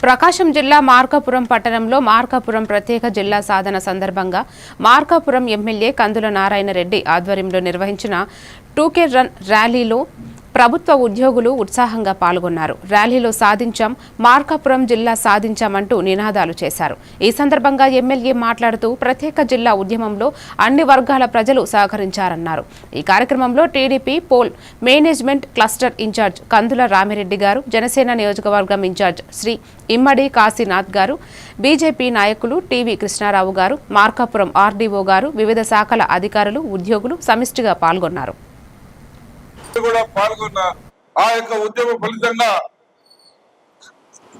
ప్రకాశం జిల్లా మార్కాపురం పట్టణంలో మార్కాపురం ప్రత్యేక జిల్లా సాధన సందర్భంగా మార్కాపురం ఎమ్మెల్యే కందుల నారాయణ రెడ్డి ఆధ్వర్యంలో నిర్వహించిన టూకే రన్ ర్యాలీలో ప్రభుత్వ ఉద్యోగులు ఉత్సాహంగా పాల్గొన్నారు. ర్యాలీలో సాధించాం మార్కాపురం జిల్లా సాధించామంటూ నినాదాలు చేశారు. ఈ సందర్భంగా ఎమ్మెల్యే మాట్లాడుతూ ప్రత్యేక జిల్లా ఉద్యమంలో అన్ని వర్గాల ప్రజలు సహకరించారన్నారు. ఈ కార్యక్రమంలో TDP poll management cluster incharge Kandula Ramireddy గారు జనసేన నియోజకవర్గం ఇన్ఛార్జ్ శ్రీ ఇమ్మడి కాశీనాథ్ గారు బీజేపీ నాయకులు టీవీ కృష్ణారావు గారు మార్కాపురం ఆర్డీఓ గారు వివిధ శాఖల అధికారులు ఉద్యోగులు సమిష్టిగా పాల్గొన్నారు. కూడా పాల్గొన్న ఆ యొక్క ఉద్యమ ఫలితంగా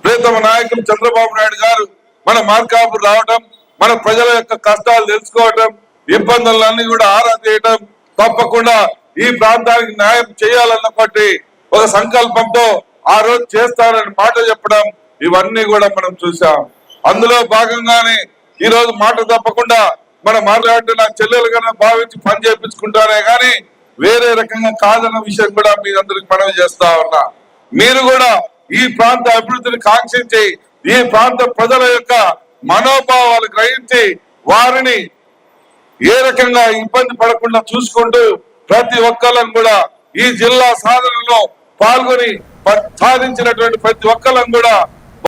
ప్రియతమ నాయకులు చంద్రబాబు నాయుడు గారు మన మార్కాపు రావడం మన ప్రజల యొక్క కష్టాలు తెలుసుకోవటం ఇబ్బందులన్నీ కూడా ఆరా తీయటం తప్పకుండా ఈ ప్రాంతానికి న్యాయం చేయాలన్నప్పటి ఒక సంకల్పంతో ఆ రోజు చేస్తారని మాట చెప్పడం ఇవన్నీ కూడా మనం చూసాం అందులో భాగంగానే ఈ రోజు మాట తప్పకుండా మనం మాట్లాడితే నా చెల్లెలుగా భావించి పని చేయించుకుంటానే గాని వేరే రకంగా కాదన్న విషయం కూడా మీరందరికి మనవి చేస్తా ఉన్నా. మీరు కూడా ఈ ప్రాంత అభివృద్ధిని కాంక్షించి ఈ ప్రాంత ప్రజల యొక్క మనోభావాలు గ్రహించి వారిని ఏ రకంగా ఇబ్బంది పడకుండా చూసుకుంటూ ప్రతి ఒక్కళ్ళని కూడా ఈ జిల్లా సాధనలో పాల్గొని సాధించినటువంటి ప్రతి ఒక్కళ్ళని కూడా